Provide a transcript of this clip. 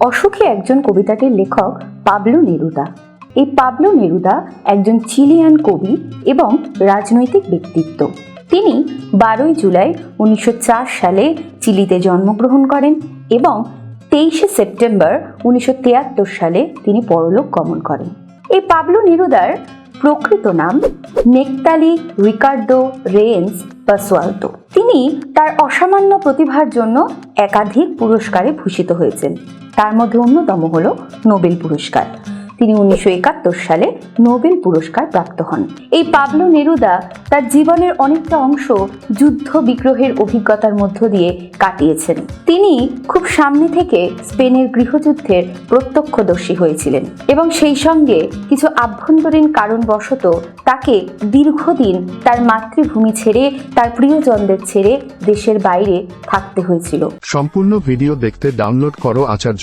অসুখী একজন কবিতাটির লেখক পাবলো নেরুদা। এই পাবলো নেরুদা একজন চিলিয়ান কবি এবং রাজনৈতিক ব্যক্তিত্ব। তিনি বারোই জুলাই উনিশশো চার সালে চিলিতে জন্মগ্রহণ করেন এবং তেইশে সেপ্টেম্বর উনিশশো তিয়াত্তর সালে তিনি পরলোক গমন করেন। এই পাবলো নেরুদার প্রকৃত নাম নেকতালি রিকার্ডো রেয়েন্স পাসওয়ালতো তিনি তার অসামান্য প্রতিভার জন্য একাধিক পুরস্কারে ভূষিত হয়েছেন। তার মধ্যে অন্যতম হল নোবেল পুরস্কার। তিনি উনিশশো একাত্তর সালে নোবেল পুরস্কার প্রাপ্ত হন। এই পাবলো নেরুদা তার জীবনের অনেকটা অংশ যুদ্ধ বিগ্রহের অভিজ্ঞতার মধ্য দিয়ে কাটিয়েছেন। তিনি খুব সামনে থেকে স্পেনের গৃহযুদ্ধের প্রত্যক্ষদর্শী হয়েছিলেন এবং সেই সঙ্গে কিছু আভ্যন্তরীণ কারণবশত তাকে দীর্ঘদিন তার মাতৃভূমি ছেড়ে তার প্রিয়জনদের ছেড়ে দেশের বাইরে থাকতে হয়েছিল। সম্পূর্ণ ভিডিও দেখতে ডাউনলোড করো আচার্য